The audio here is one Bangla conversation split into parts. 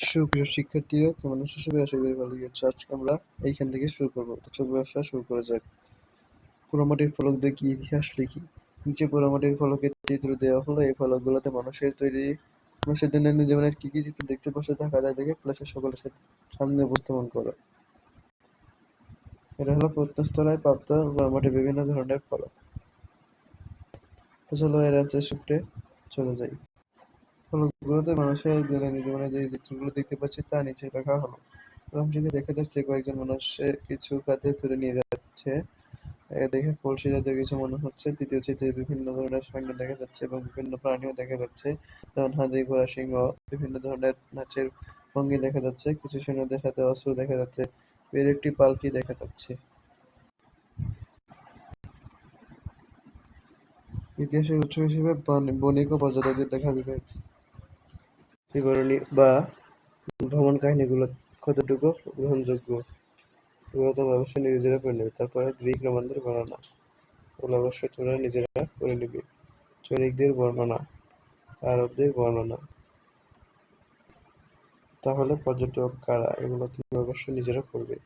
সুপ্রিয় শিক্ষার্থীরা, কেমন আছো? সবাই আশা করি ভালো আছো। আজকে আমরা এইখান থেকে শুরু করব। তো চোখ ব্যবসা শুরু করা যাক। পোড়ামাটির ফলক দেখি ইতিহাস লিখি? নিচে পোড়ামাটির ফলকের চিত্র দেওয়া হলো। এই ফলকগুলোতে মানুষের তৈরি মানুষের দৈনন্দিন জীবনের কি কি চিত্র দেখতে পাচ্ছ থাকা যায় দেখে ক্লাসের সকলের সাথে সামনে উপস্থাপন করো। এটা হলো প্রত্নস্থলায় প্রাপ্ত পোড়ামাটির বিভিন্ন ধরনের ফলক। তো চলো এর অ্যান্সার শিফটে চলে যাই। ফলকগুলোতে মানুষের দৈনন্দিন জীবনে যে চিত্রগুলো দেখতে পাচ্ছি তা নিচে লেখা হলো। প্রথমটিতে দেখা যাচ্ছে কয়েকজন মানুষের কিছু কাঁধে তুলে নিয়ে যাচ্ছে। দেখে কলসি জাতীয় কিছু মনে হচ্ছে। তৃতীয় চিত্রে বিভিন্ন ধরনের সাংখ্য দেখা যাচ্ছে এবং বিভিন্ন প্রাণীও দেখা যাচ্ছে। যেমন হাতি, ঘোড়া, সিংহ, বিভিন্ন ধরনের নাচের ভঙ্গি দেখা যাচ্ছে। কিছু সৈন্যদের সাথে অস্ত্র দেখা যাচ্ছে। এর একটি পালকি দেখা যাচ্ছে। ইতিহাসের উৎস হিসেবে বণিক ও পর্যটকদের দেখা যাবে। বিবরণী বা ভ্রমণ কাহিনীগুলো কতটুকু গ্রহণযোগ্য? তোমরা অবশ্যই নিজেরা করে নেবে, তারপরে গ্রিক রোমানদের বর্ণনা। ওগুলো অবশ্যই তোমরা নিজেরা করে নিবে। চৈনিকদের বর্ণনা, আরবদের বর্ণনা। তাহলে পর্যটক কারা, এগুলো তুমি অবশ্যই নিজেরা করবে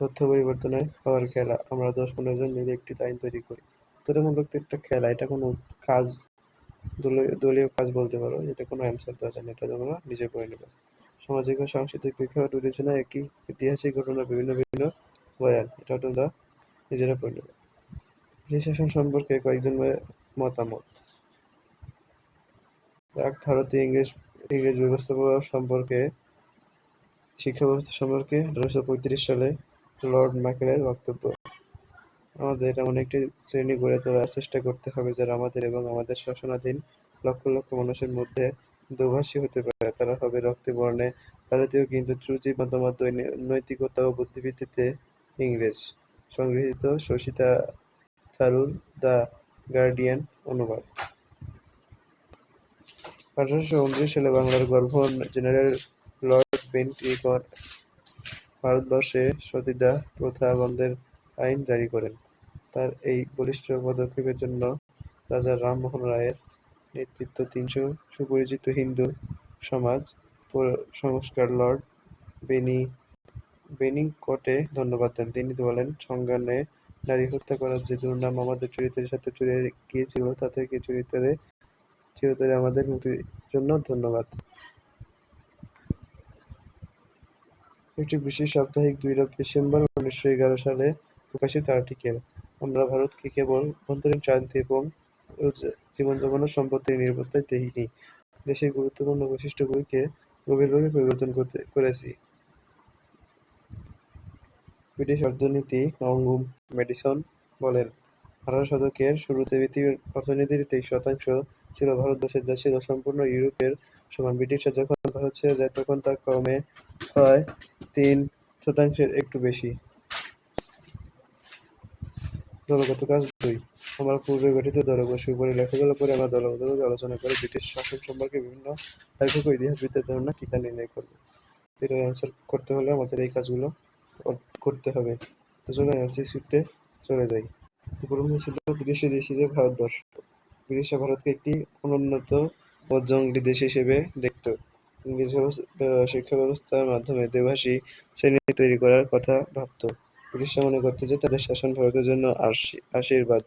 তথ্য পরিবর্তনের হওয়ার খেলা। আমরা দশ পনেরো জন মিলে একটি লাইন তৈরি করি। তুলনামূলক তো একটা খেলা, এটা কোনো কাজ দলীয় কাজ বলতে পারো এটা কোনো অ্যান্সার দেওয়া যায় না, এটা তোমরা নিজে করে নেবে। সামাজিক ও সাংস্কৃতিক প্রেক্ষাপট বিবেচনা একই ঐতিহাসিক ঘটনা, বিভিন্ন বিভিন্ন বয়ান, এটা তোমরা নিজেরা করে নেবে। ব্রিটিশ শাসন সম্পর্কে কয়েকজন মতামত। এক, ভারতীয় ইংরেজ ইংরেজ ব্যবস্থাপনা সম্পর্কে, শিক্ষা ব্যবস্থা সম্পর্কে আঠারোশো পঁয়ত্রিশ সালে লর্ড ম্যাকেলের বক্তব্য। আমাদের এমন একটি শ্রেণি গড়ে তোলার চেষ্টা করতে হবে, যারা আমাদের এবং আমাদের শাসনাধীন লক্ষ লক্ষ মানুষের মধ্যে দোভাষী হতে পারে। তারা হবে রক্তে বর্ণে ভারতীয় কিন্তু ত্রুচি মতামত নৈতিকতা ও বুদ্ধিবৃত্তিতে ইংরেজ। সংগৃহীত শশিতা থারুর দ্য গার্ডিয়ান অনুবাদ। আঠারোশো উনত্রিশ সালে বাংলার গভর্নর জেনারেল লর্ড বেন্টিঙ্কন ভারতবর্ষে সতীদাহ প্রথা বন্ধের আইন জারি করেন। তার এই বলিষ্ঠ পদক্ষেপের জন্য রাজা রামমোহন রায়ের নেতৃত্ব তিনশো সুপরিচিত হিন্দু সমাজ সংস্কার লর্ড বেনি, বেনিংকটে ধন্যবাদ দেন। তিনি বলেন সংজ্ঞানে নারী হত্যা করার যে দুর্নাম আমাদের চরিত্রের সাথে জুড়ে গিয়েছিল তা থেকে চরিত্রে চিরতরে আমাদের মুক্তির জন্য ধন্যবাদ? একটি বিশেষ সাপ্তাহিক দুই ডিসেম্বর উনিশশো এগারো সালে প্রকাশিত আর্টিকেল আমরা ভারতকে কেবল অভ্যন্তরীণ শান্তি এবং জীবনযাপন সম্পত্তির নিরাপত্তায় দেখিনি দেশের গুরুত্বপূর্ণ বৈশিষ্ট্যগুলিকে গভীরভাবে পরিবর্তন করেছি। ব্রিটিশ অর্থনীতি, অঙ্গুম, মেডিসন বলেন। আঠারো শতকের শুরুতে পৃথিবীর অর্থনীতির তেইশ শতাংশ ছিল ভারতবর্ষের যা ছিল সম্পূর্ণ ইউরোপের সমান। ব্রিটিশরা যখন ভারত ছেড়ে যায়, তখন তা কমে হয় তিন শতাংশের একটু বেশি। দলগত কাজ দুই। আমার পূর্বে গঠিত দলগোষ্ঠীর উপরে লেখাগুলো করে আমরা দলগতভাবে আলোচনা করে ব্রিটিশ শাসন সম্পর্কে বিভিন্ন লেখক ইতিহাসবিদদের ধারণা কি তা নির্ণয় করবে। এটার অ্যান্সার করতে হলে আমাদের এই কাজগুলো করতে হবে। তো চলো অ্যান্সার শিফটে চলে যাই। তো প্রথমে ছিল বিদেশি দেশিদের ভারতবর্ষ। ব্রিটিশরা ভারতকে একটি অনুন্নত ও জঙ্গলি দেশ হিসেবে দেখত। ইংরেজ শিক্ষা ব্যবস্থার মাধ্যমে দেভাষী শ্রেণি তৈরি করার কথা ভাবত। ব্রিটিশরা মনে করত যে তাদের শাসন ভারতের জন্য আশী- আশীর্বাদ।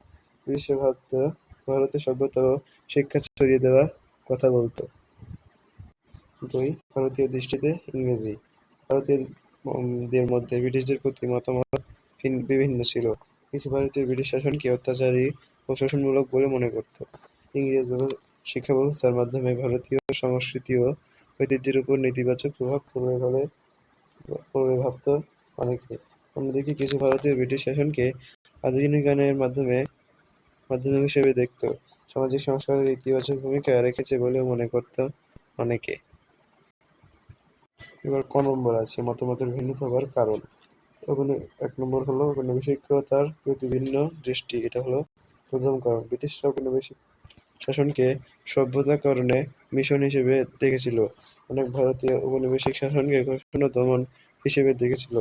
ব্রিটিশরা ভারতে সভ্যতা ও শিক্ষা ছড়িয়ে দেওয়ার কথা বলতো। দুই, ভারতীয় দৃষ্টিতে ইংরেজি। ভারতীয়দের মধ্যে ব্রিটিশদের প্রতি মতামত বিভিন্ন ছিল। কিছু ভারতীয় ব্রিটিশ শাসনকে অত্যাচারী ও বলে মনে করত। ইংরেজ শিক্ষা ব্যবস্থার মাধ্যমে ভারতীয় সংস্কৃতি ও ঐতিহ্যের উপর নেতিবাচক প্রভাব পড়বে বলে পড়বে ভাবত অনেকে। অন্যদিকে কিছু ভারতীয় ব্রিটিশ শাসনকে আধুনিকায়নের মাধ্যমে, মাধ্যম হিসেবে দেখত। সামাজিক সংস্কারের ইতিবাচক ভূমিকা রেখেছে বলেও মনে করত অনেকে। এবার ক নম্বর আছে, মতামতের ভিন্নতা হওয়ার কারণ। ওখানে এক নম্বর হলো ঔপনিবেশিকতার প্রতি ভিন্ন দৃষ্টি, এটা হলো প্রথম কারণ। ব্রিটিশরা ঔপনিবেশিক শাসনকে সভ্যতাকরণে মিশন হিসেবে দেখেছিল। অনেক ভারতীয় ঔপনিবেশিক শাসনকে ঘোষণা দমন হিসেবে দেখেছিল।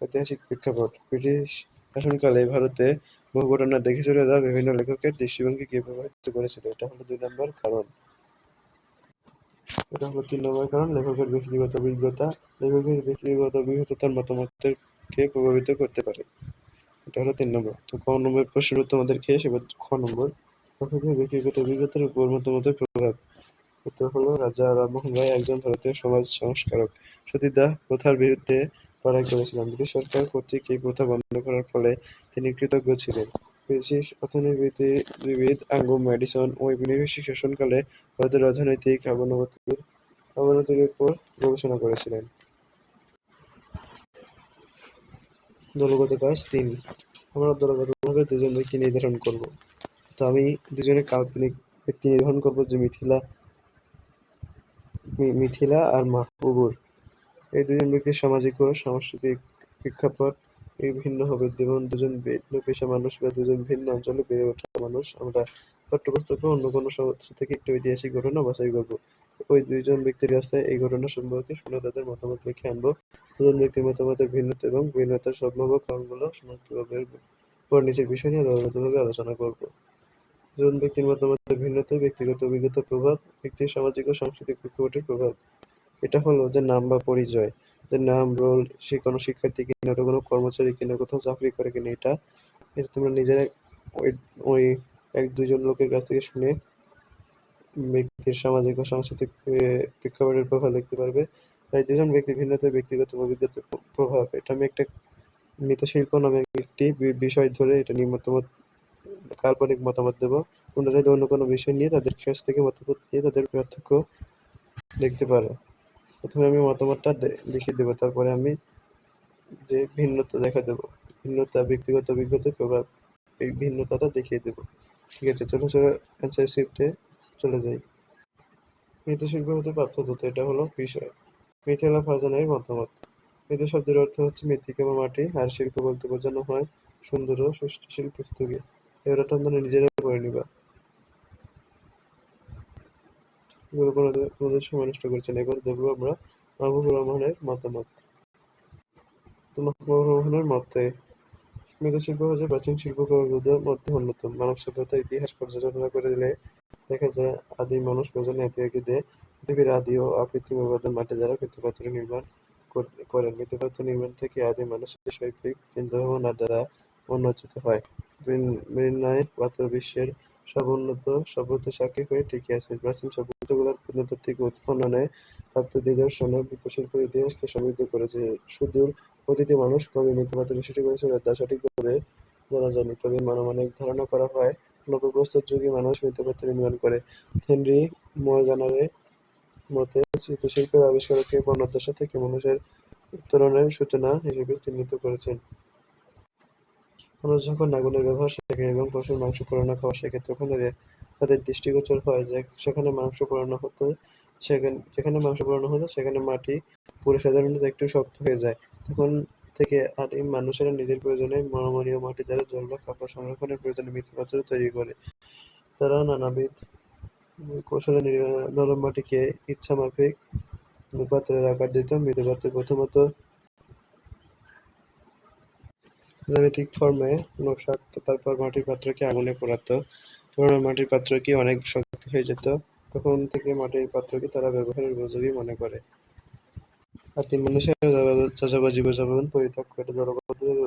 ঐতিহাসিক প্রেক্ষাপট। ব্রিটিশ শাসনকালে ভারতে বহু ঘটনা দেখে চলে যাওয়া বিভিন্ন লেখকের দৃষ্টিভঙ্গিকে প্রভাবিত করেছিল। এটা হলো দুই নম্বর কারণ। এটা হলো তিন নম্বর কারণ, লেখকের ব্যক্তিগত অভিজ্ঞতা। লেখকের ব্যক্তিগত অভিজ্ঞতা তার মতামতকে প্রভাবিত করতে পারে। এটা হলো তিন নম্বর। তো ক নম্বর আমাদের খেয়ে এবার খ নম্বর। লেখকের ব্যক্তিগত অভিজ্ঞতার উপর মতামতের প্রভাব। উত্তর হলো রাজা রামমোহন রায় একজন ভারতীয় সমাজ সংস্কারক। সতীদাহ প্রথার বিরুদ্ধে লড়াই করেছিলেন। ব্রিটিশ সরকার কর্তৃক এই প্রথা বন্ধ করার ফলে তিনি কৃতজ্ঞ ছিলেন। ব্রিটিশ অর্থনীতিবিদ আঙ্গুম ম্যাডিসন ঔপনিবেশিক শাসনকালে ভারতের রাজনৈতিক অবনতির অবনতির উপর গবেষণা করেছিলেন। দলগত কাজ তিন। আমরা দলগতভাবে দুজন ব্যক্তি নির্ধারণ করব। তো আমি দুজনের কাল্পনিক ব্যক্তি নির্ধারণ করব যে মিথিলা মিথিলা আর মাহবুবুর এই দুজন ব্যক্তির সামাজিক ও সাংস্কৃতিক প্রেক্ষাপট এই ভিন্ন হবে। যেমন দুজন ভিন্ন পেশা মানুষ বা দুজন ভিন্ন অঞ্চলে বেড়ে ওঠা মানুষ। আমরা পাঠ্যপুস্তকে অন্য কোনো সদস্য থেকে একটি ঐতিহাসিক ঘটনা বাছাই করব। ওই দুইজন ব্যক্তির কাছে এই ঘটনা সম্পর্কে শুনে তাদের মতামত লিখে আনব। দুজন ব্যক্তির মতামতের ভিন্নতা এবং ভিন্নতার সম্ভাব্য কারণগুলো সমস্তভাবে উপর নিচের বিষয় নিয়ে দলগতভাবে আলোচনা করব। দুজন ব্যক্তির মতামতের ভিন্নতা, ব্যক্তিগত অভিজ্ঞতার প্রভাব, ব্যক্তির সামাজিক ও সাংস্কৃতিক প্রেক্ষাপটের প্রভাব। এটা হলো যে নাম বা পরিচয়, যে নাম রোল সে কোনো শিক্ষার্থী কিনা, ওটা কোনো কর্মচারী কিনা, কোথাও চাকরি করে কিনা, এটা এটা তোমরা নিজেরা ওই ওই এক দুজন লোকের কাছ থেকে শুনে ব্যক্তির সামাজিক ও সাংস্কৃতিক প্রেক্ষাপটের প্রভাব লিখতে পারবে। তাই দুজন ব্যক্তি ভিন্নতা ব্যক্তিগত অভিজ্ঞতার প্রভাব। এটা আমি একটা মৃৎশিল্প নামে একটি বিষয় ধরে এটা নিয়ে মতামত, কাল্পনিক মতামত দেবো। তোমরা চাইলে অন্য কোনো বিষয় নিয়ে তাদের কাছ থেকে মতামত নিয়ে তাদের পার্থক্য দেখতে পারো। প্রথমে আমি মতামতটা লিখে দেবো, তারপরে আমি যে ভিন্নতা দেখা দেবো, ভিন্নতা, ব্যক্তিগত অভিজ্ঞতার প্রভাব, এই ভিন্নতাটা দেখিয়ে দেবো। ঠিক আছে চলো চলো অ্যান্সার শিফটে চলে যাই। মৃৎশিল্প হতে প্রাপ্ত তথ্য, এটা হলো বিষয়। মিথিলা ফারজানের মতামত। মৃত শব্দের অর্থ হচ্ছে মৃত্তিকা বা মাটি আর শিল্প বলতে বোঝানো হয় সুন্দর ও সুষ্ঠু শিল্পস্তূপে এবার তোমরা নিজেরা করে নিবা। সময় নষ্ট করছে না। এবার দেখব আমরা মাহবুবুর রহমানের মতামত। তো মাহবুবুর রহমানের মতে হচ্ছে প্রাচীন মধ্যে অন্যতম। মানব সভ্যতার ইতিহাস পর্যালোচনা করে দিলে দেখা যায় আদিম মানুষ প্রজন্ম একে একে দিয়ে পৃথিবীর আদি ও অকৃত্রিম উপাদান মাটি দ্বারা মৃৎপাত্র নির্মাণ করেন। মৃৎপাত্র নির্মাণ থেকে আদি মানুষের শৈল্পিক চিন্তাভাবনার দ্বারা উন্নতিত হয়। মৃন্ময় পাত্র বিশ্বের সর্বোন্নত সভ্যতা সাক্ষী হয়ে টিকে আছে। প্রাচীন সভ্যতাগুলোর উৎখননে প্রাপ্ত নিদর্শনে ইতিহাসকে সমৃদ্ধ করেছে। সুদূর অতীতে মানুষ কবে সৃষ্টি করেছিল তা সঠিকভাবে জানা যায়নি। তবে ধারণা করা হয় নবপ্রস্তর যুগে মানুষ মৃৎপাত্র নির্মাণ করে। হেনরি মর্গানারের মতে মৃৎশিল্পের আবিষ্কারকে বর্ণদশা থেকে মানুষের উত্তরণের সূচনা হিসেবে চিহ্নিত করেছেন। মানুষ যখন আগুনের ব্যবহার শেখে এবং পশুর মাংস পোড়ানো খাওয়া শেখে। তখন এদের তাদের দৃষ্টিগোচর হয় যে সেখানে মাংস পোড়ানো হতো, সেখানে, যেখানে মাংস পোড়ানো হতো, সেখানে মাটি পুড়ে সাধারণত একটু শক্ত হয়ে যায়। তখন থেকে আর এই মানুষেরা নিজের প্রয়োজনে নমনীয় মাটি দ্বারা জল বা খাবার সংরক্ষণের প্রয়োজনে মৃৎপাত্র তৈরি করে। তারা নানাবিধ কৌশলে নরম মাটিকে ইচ্ছামাফিক পাত্রের আকার দিত। মৃৎপাত্রে প্রথমত জ্যামিতিক ফর্মে নকশা তারপর মাটির পাত্রকে আগুনে পোড়াতো? পুরোনো মাটির পাত্রকে অনেক শক্ত হয়ে যেত? তখন থেকে মাটির পাত্রকে তারা ব্যবহারের উপযোগী মনে করে? আদিম মানুষেরা যাযাবর জীবনযাপন পরিত্যাগ করে দলবদ্ধভাবে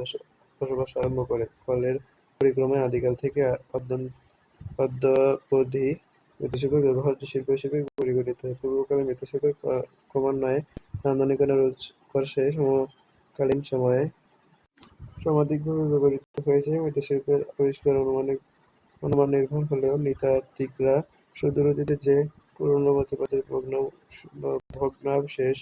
বসবাস আরম্ভ করে। ফলের পরিক্রমায় আদিকাল থেকে অদ্যাবধি মৃৎশিল্পের ব্যবহার্য শিল্প হিসেবে পরিগণিত হয়। পূর্বকালে মৃৎশিল্পের ক্রমান্বয়ে নান্দনিকতা রোজ করছে সমকালীন সময়ে সমাধিকভাবে ব্যবহৃত হয়েছে। মৃৎশিল্পের আবিষ্কার অনুমান নির্ভর হলেও নৃতাত্ত্বিকরা সুদূর অতীতে যে পুরনো মতবাদের ভগ্ন ভগ্নাবশেষ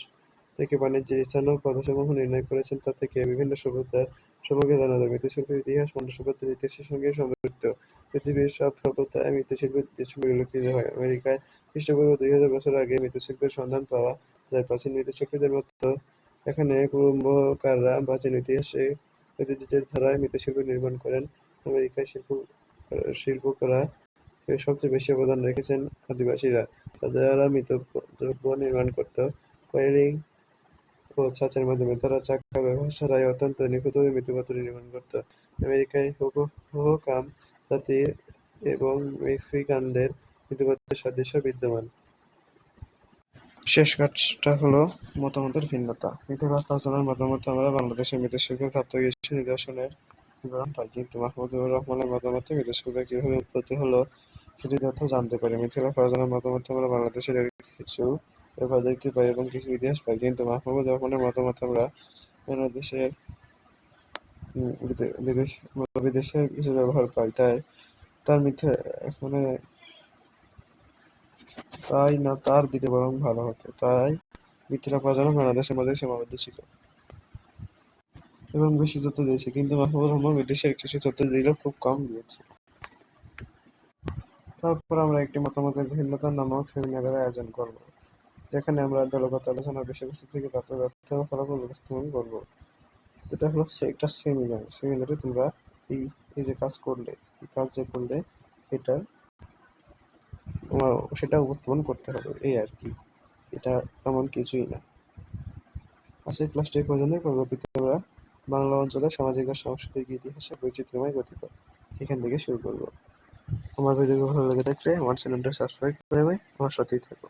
থেকে বাণিজ্যের স্থান ও কথাসমূহ নির্ণয় করেছেন, তা থেকে বিভিন্ন সভ্যতা সম্পর্কে জানা যায় মৃৎশিল্পের ইতিহাস মানব সভ্যতার ইতিহাসের সঙ্গে সম্পৃক্ত। পৃথিবীর সব সভ্যতায় মৃৎশিল্পের ইতিহাস পরিলক্ষিত হয়। আমেরিকায় খ্রিস্টপূর্ব দুই হাজার বছর আগে মৃৎশিল্পের সন্ধান পাওয়া যায়। প্রাচীন মৃৎশিল্পীদের মতো এখানে কুম্ভকাররা প্রাচীন ইতিহাসে ঐতিহ্যের ধারায় মৃৎশিল্প নির্মাণ করেন। আমেরিকায় শিল্প, শিল্পকলা এ সবচেয়ে বেশি অবদান রেখেছেন আদিবাসীরা। যারা মৃত দ্রব্য নির্মাণ করত। কোয়েলিং ও ছাঁচের মাধ্যমে তারা চাকা ব্যবহার ছাড়াই অত্যন্ত নিখুঁতভাবে মৃৎপাত্র নির্মাণ করত। আমেরিকায় হোহোকাম জাতি এবং মেক্সিকানদের মৃৎপাত্রের সাদৃশ্য বিদ্যমান। শেষ কাজটা হলো মতামতের ভিন্নতা। মিথুলা ফারজানার মতামতে আমরা বাংলাদেশের মৃৎশিল্পের প্রাপ্ত কিছু নিদর্শনের বিবরণ পাই। কিন্তু মাহমুদুর রহমানের মতামতে মৃৎশিল্পের কীভাবে উৎপত্তি হলো সেটি তথ্য জানতে পারি। মিথিলা ফারজানার মতামতে আমরা বাংলাদেশের কিছু ব্যাপার দেখতে পাই এবং কিছু ইতিহাস পাই। কিন্তু মাহমুদুর রহমানের মতামত আমরা বাংলাদেশের বিদেশ বিদেশের কিছু ব্যবহার পাই। তাই তার মিথ্যা এখানে তাই না, তার দিকে বরং ভালো হতো। তাই মিথিলা ফারজানা বাংলাদেশের মধ্যে সীমাবদ্ধ ছিল। এবং বেশি তথ্য দিয়েছে, কিন্তু মাহমুদুর রহমান বিদেশের কিছু তথ্য দিলেও খুব কম দিয়েছে। তারপর আমরা একটি মতামতের ভিন্নতা নামক সেমিনারের আয়োজন করব, যেখানে আমরা দলগত আলোচনার বিষয়বস্তু থেকে প্রাপ্ত তথ্য ও ফলাফল উপস্থাপন করব। এটা হলো একটা সেমিনার। সেমিনারে তোমরা এই এই যে কাজ করলে, এই কাজ যে করলে এটা তোমার সেটা উপস্থাপন করতে হবে, এই আর কি। এটা তেমন কিছুই না। আজকের ক্লাসটি এই পর্যন্ত পরবর্তীতে আমরা বাংলা অঞ্চলের সামাজিক ও সাংস্কৃতিক ইতিহাসের বৈচিত্র্যময় গতিপথ এখান থেকে শুরু করব। আমার ভিডিও ভালো লেগে থাকলে আমার চ্যানেলটা সাবস্ক্রাইব করে দেবে আমার সাথেই থাকো।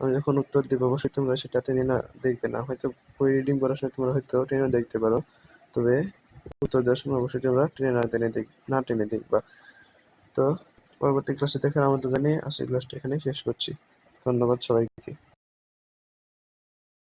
আমি যখন উত্তর দিব, অবশ্যই তোমরা সেটা টেনে না দেখবে না। হয়তো বই রিডিং করার সময় তোমরা হয়তো টেনে দেখতে পারো। তবে উত্তর দেওয়ার সময় অবশ্যই তোমরা টেনে না টেনে দেখ, না টেনে দেখবা। তো পরবর্তী ক্লাসে দেখার আমন্ত্রণ জানিয়ে আজকের ক্লাসটা এখানে শেষ করছি। ধন্যবাদ সবাইকে।